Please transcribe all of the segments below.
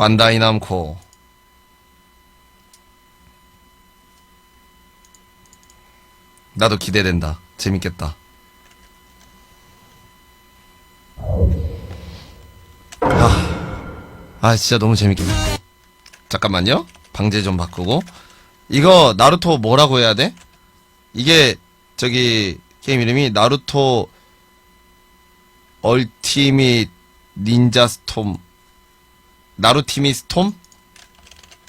반다이 남코. 나도 기대된다. 재밌겠다. 아, 아 진짜 너무 재밌겠다. 잠깐만요. 방제 좀 바꾸고. 이거 나루토 뭐라고 해야 돼? 이게 저기 게임 이름이 나루토 얼티밋 닌자 스톰 나루티미 스톰?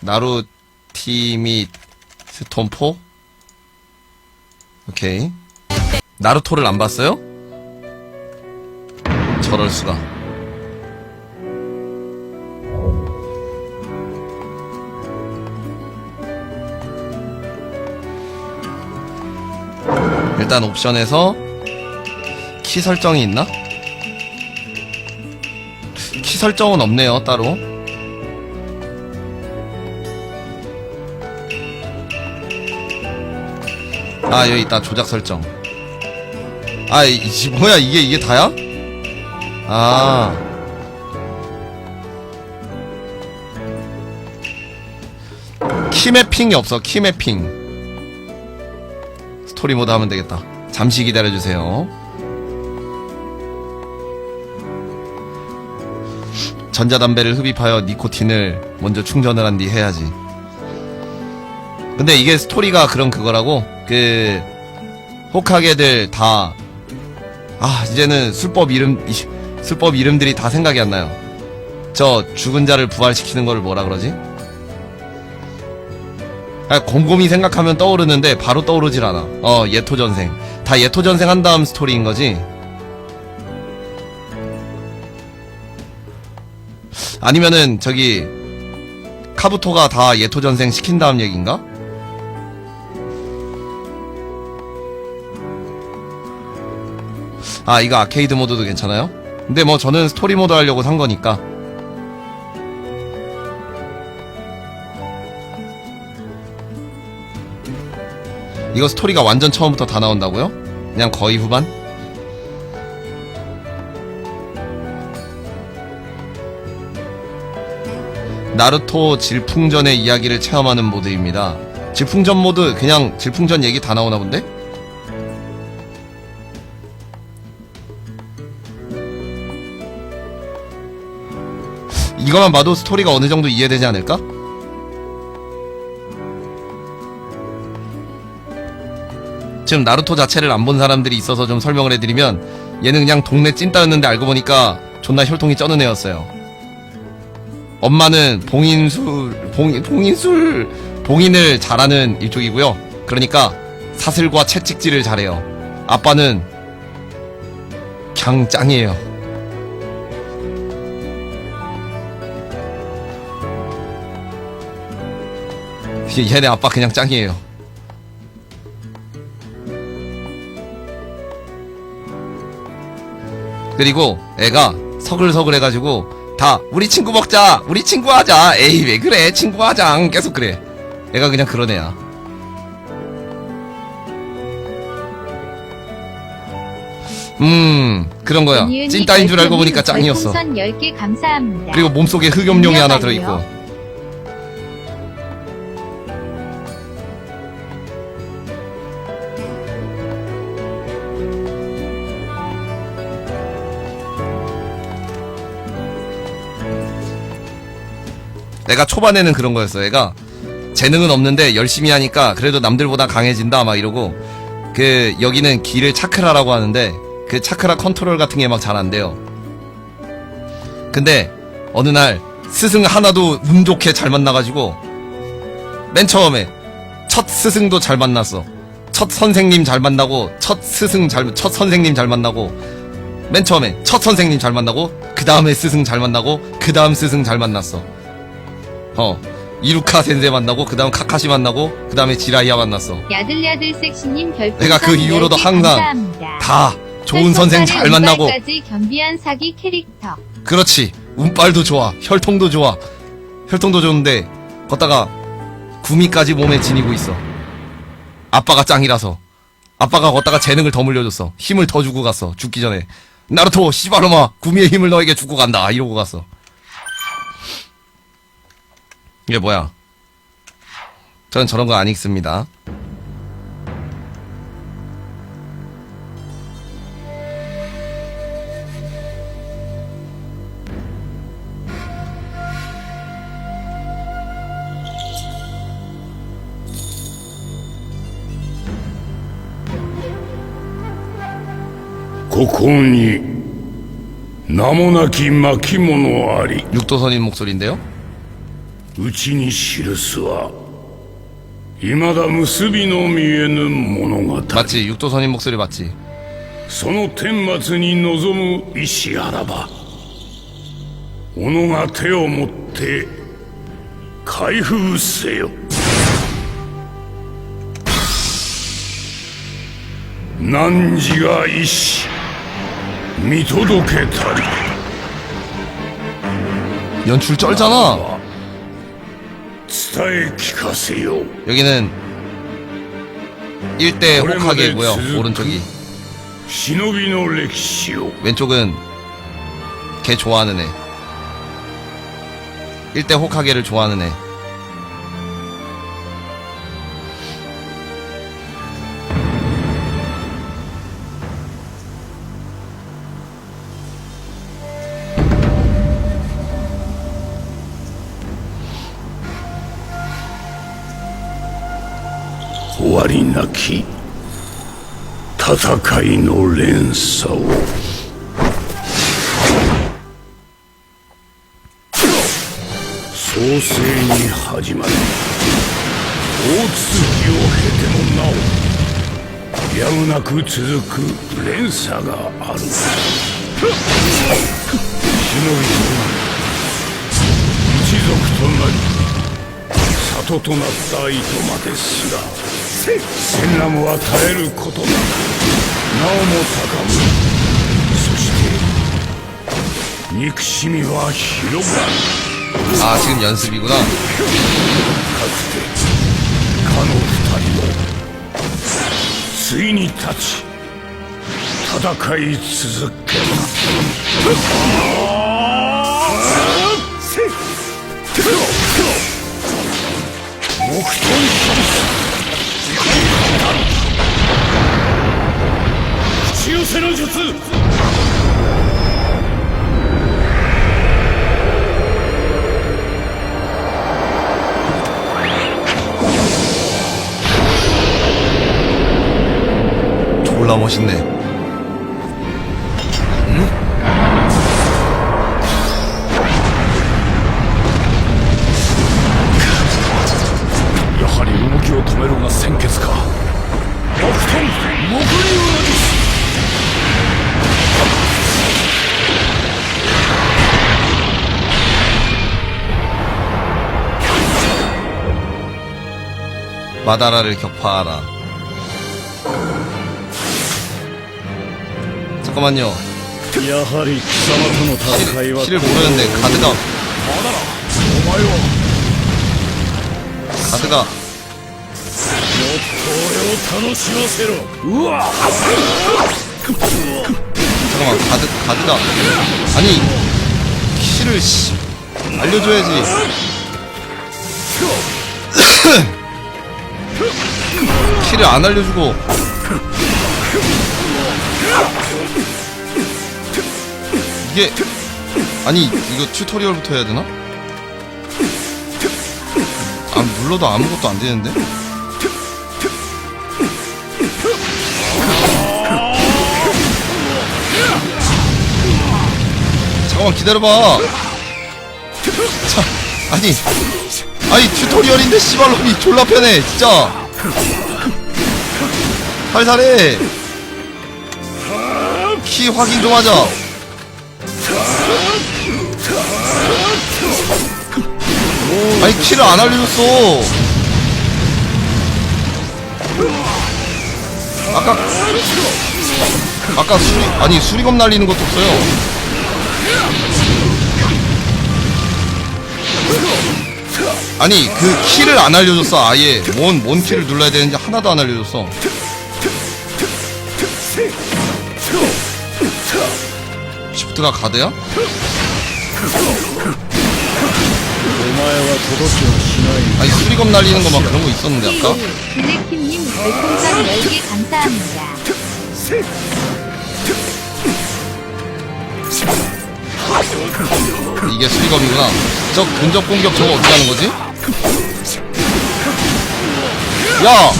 나루티미 스톰4? 오케이 나루토를 안 봤어요? 저럴 수가 일단 옵션에서 키 설정이 있나? 키 설정은 없네요, 따로. 아, 여기 있다, 조작 설정. 아, 이, 이- 뭐야, 이게, 이게 다야? 아. 키 매핑이 없어, 키 매핑. 스토리 모드 하면 되겠다. 잠시 기다려주세요. 전자담배를 흡입하여 니코틴을 먼저 충전을 한 뒤 해야지. 근데 이게 스토리가 그런 그거라고, 그, 호카게들 다, 아, 이제는 술법 이름, 이- 술법 이름들이 다 생각이 안 나요. 저 죽은 자를 부활시키는 거를 뭐라 그러지? 아, 곰곰이 생각하면 떠오르는데 바로 떠오르질 않아. 어, 예토전생. 다 예토전생 한 다음 스토리인 거지? 아니면은 저기 카부토가 다 예토전생 시킨 다음 얘기인가? 아 이거 아케이드 모드도 괜찮아요? 근데 뭐 저는 스토리 모드 하려고 산 거니까 이거 스토리가 완전 처음부터 다 나온다고요? 그냥 거의 후반? 나루토 질풍전의 이야기를 체험하는 모드입니다. 질풍전 모드 그냥 질풍전 얘기 다 나오나 본데? 이거만 봐도 스토리가 어느 정도 이해되지 않을까? 지금 나루토 자체를 안 본 사람들이 있어서 좀 설명을 해드리면 얘는 그냥 동네 찐따였는데 알고 보니까 존나 혈통이 쩌는 애였어요. 엄마는 봉인술, 봉, 봉인술, 봉인을 잘하는 일족이고요. 그러니까 사슬과 채찍질을 잘해요. 아빠는 강 짱이에요. 얘네 아빠 그냥 짱이에요. 그리고 애가 서글서글 해가지고 다 우리 친구 먹자 우리 친구 하자 에이 왜 그래? 친구 하자 계속 그래. 애가 그냥 그런 애야. 음 그런 거야. 찐따인 줄 알고 보니까 짱이었어. 별풍선 10개 감사합니다. 그리고 몸속에 흑염룡이 하나. 들어있고 내가 초반에는 그런 거였어. 애가 재능은 없는데 열심히 하니까 그래도 남들보다 강해진다 막 이러고 그 여기는 길을 차크라라고 하는데 그 차크라 컨트롤 같은 게 막 잘 안 돼요. 근데 어느 날 스승 하나도 운 좋게 잘 만나가지고 맨 처음에 첫 스승도 잘 만났어. 첫 선생님 잘 만나고 첫 스승 잘 첫 선생님 잘 만나고 맨 처음에 첫 선생님 잘 만나고 그 다음에 스승 잘 만나고 그 다음 스승 잘 만났어. 어 이루카 센세 만나고 그 다음 카카시 만나고 그 다음에 지라이야 만났어. 야들야들 섹시님 별풍선 내가 그 이후로도 10개 항상 감사합니다. 다 좋은 선생 잘 만나고. 까지 겸비한 사기 캐릭터. 그렇지. 운빨도 좋아. 혈통도 좋아. 혈통도 좋은데 걷다가 구미까지 몸에 지니고 있어. 아빠가 짱이라서. 아빠가 걷다가 재능을 더 물려줬어. 힘을 더 주고 갔어. 죽기 전에. 나루토 씨발로마. 구미의 힘을 너에게 주고 간다. 이러고 갔어 이게 뭐야? 저는 저런 거 안 읽습니다. 고콩이 나무나기 마키모노 아리 육도선인 목소리인데요? うちに記すは未だ結びの見えぬ物語 맞지? 육도선인 목소리 맞지? その顛末に望む意志あらば己が手を持って開封せよ汝が意志見届けたり 연출 쩔잖아. 여기는 1대 혹하게고요. 오른쪽이. 왼쪽은 걔 좋아하는 애. 1대 혹하게를 좋아하는 애. なき戦いの連鎖を。創世に始まり大続きを経てもなおやむなく続く連鎖がある。忍びとなり一族となり里となった糸まですら戦乱は絶えることなくなおも高むそして憎しみは広がる 아, 지금 연습이구나. の二人もついに立ち戦い続ける木刀口寄せの術 졸라 멋있네. やはり動きを止めるが先決か木遁木流 바다라를 격파하라. 잠깐만요. 실을 모르는데 가드가 가드가 잠깐만 가드 가드가 아니 실을 알려줘야지. 키를 안 알려주고 이게 아니 이거 튜토리얼부터 해야 되나? 아 눌러도 아무것도 안 되는데? 잠깐만 기다려봐. 자, 아니, 아니 튜토리얼인데 씨발놈이 졸라 편해, 진짜. 살살해. 키 확인 좀 하자. 아니 키를 안 알려줬어. 아까 아까 수리 아니 수리검 날리는 것도 없어요. 아니 그 키를 안 알려줬어 아예 뭔 뭔 키를 눌러야 되는지 하나도 안 알려줬어. 시프트가 가드야? お前は 아니 수리검 날리는 거 막 그런 거 있었는데 아까 블랙킴님 별풍선 10개 감사합니다. 이게 수리검이구나 저 근접 공격 저거 어떻게 하는 거지? 야!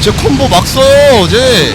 쟤 콤보 막 써요 쟤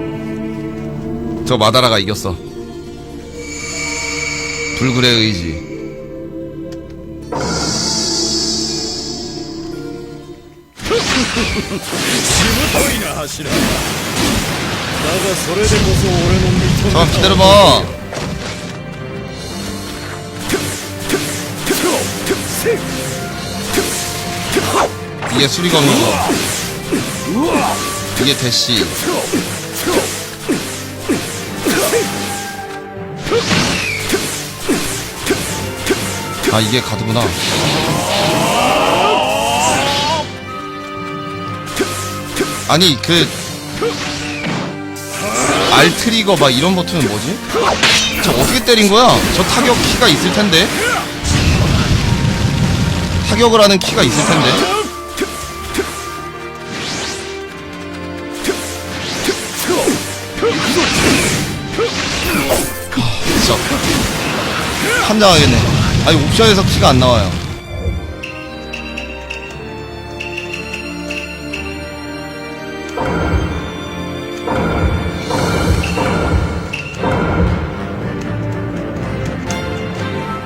저 마다라가 이겼어. 불굴의 의지. 잠깐 기다려봐. 이게 수리검이고. 이게 대시 아 이게 가드구나 아니 그 알트리거 막 이런 버튼은 뭐지? 저 어떻게 때린 거야? 저 타격 키가 있을 텐데 타격을 하는 키가 있을 텐데 진짜 환장하겠네. 아니 옵션에서 키가 안 나와요.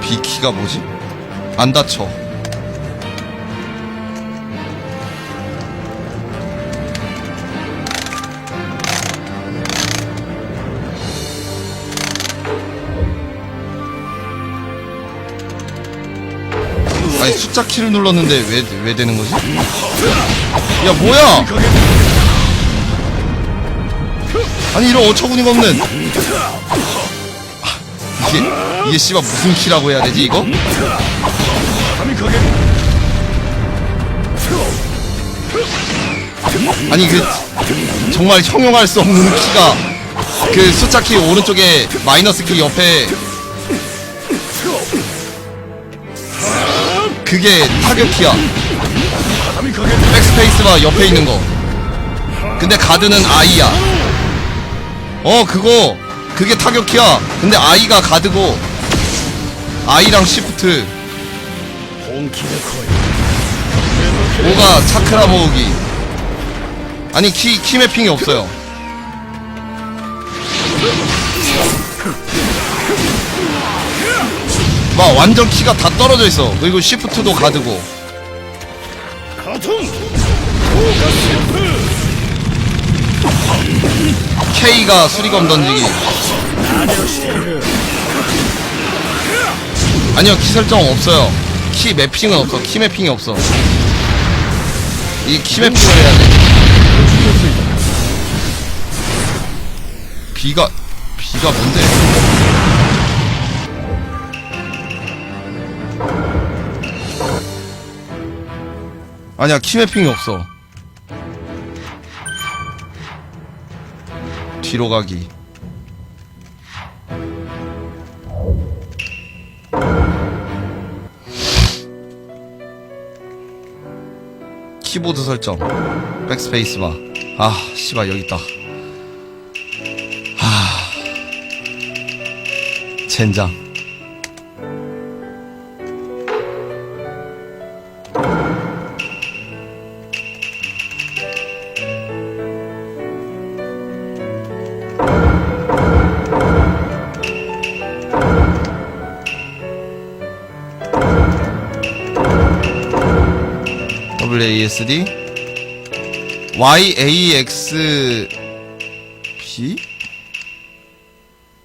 B키가 뭐지? 안 다쳐 아니 숫자 키를 눌렀는데 왜 왜 되는 거지? 야 뭐야? 아니 이런 어처구니가 없는 아, 이게 이게 씨발 무슨 키라고 해야 되지 이거? 아니 그 정말 형용할 수 없는 키가 그 숫자 키 오른쪽에 마이너스 키 옆에 그게 타격키야 백스페이스바 옆에 있는 거. 근데 가드는 아이야. 어 그거. 그게 타격키야 근데 아이가 가드고 아이랑 시프트. 오가 차크라 모으기. 아니 키, 키 매핑이 없어요. 나 완전 키가 다 떨어져 있어. 그리고 시프트도 가드고. K가 수리검 던지기. 아니요, 키 설정 없어요. 키 매핑은 없어. 키 매핑이 없어. 이 키 매핑을 해야 돼. 비가, 비가 뭔데? 아니야, 키 매핑이 없어. 뒤로 가기. 키보드 설정. 백스페이스 바. 아, 씨발, 여기 있다. 하. 젠장. WASD YAXB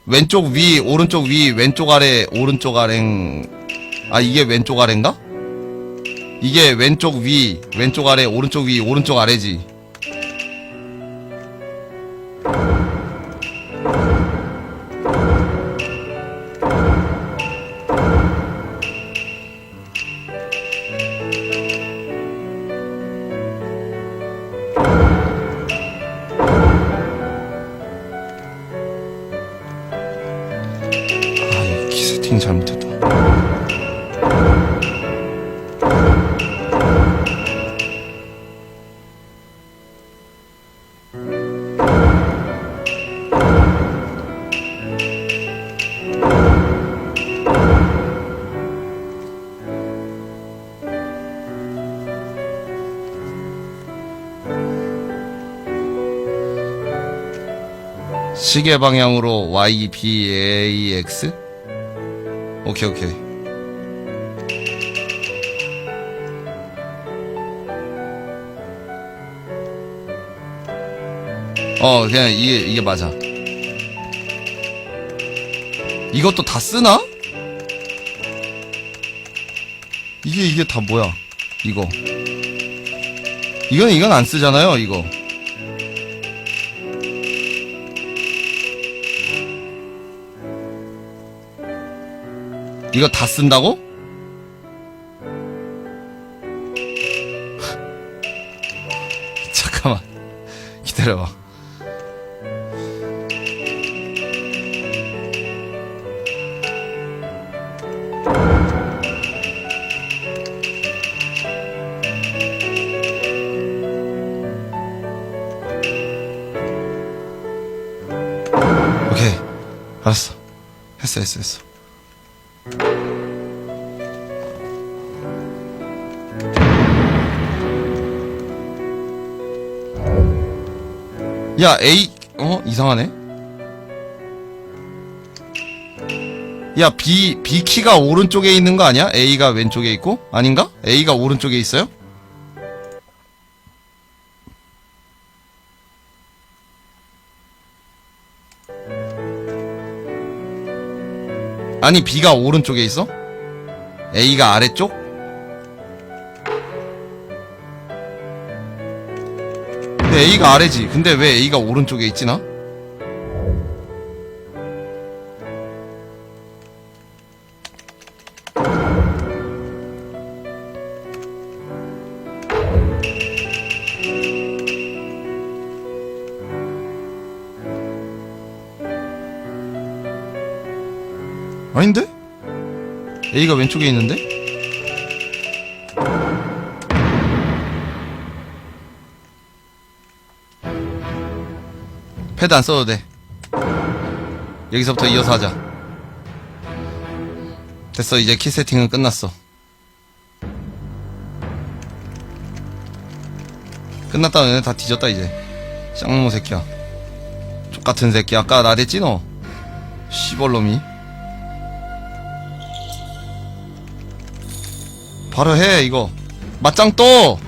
왼쪽 위 오른쪽 위 왼쪽 아래 오른쪽 아래 아 이게 왼쪽 아래인가? 이게 왼쪽 위, 왼쪽 아래, 오른쪽 위, 오른쪽 아래지. 시계 방향으로 Y, B, A, X? 오케이, 오케이. 어, 그냥 이게, 이게 맞아. 이것도 다 쓰나? 이게, 이게 다 뭐야? 이거. 이건, 이건 안 쓰잖아요, 이거. 이거 다 쓴다고? 잠깐만. 기다려봐. 오케이. 알았어. 했어 했어 했어 야, A, 어? 이상하네? 야, B, B 키가 오른쪽에 있는 거 아니야? A가 왼쪽에 있고? 아닌가? A가 오른쪽에 있어요? 아니, B가 오른쪽에 있어? A가 아래쪽? A가 아래지. 근데 왜 A가 오른쪽에 있지 나? 아닌데? A가 왼쪽에 있는데? 패드 안 써도 돼. 여기서부터 이어서 하자. 됐어, 이제 키 세팅은 끝났어. 끝났다, 너네 다 뒤졌다, 이제. 쌍놈 새끼야. 족같은 새끼. 아까 나댔지, 너? 시벌놈이. 바로 해, 이거. 맞짱 떠!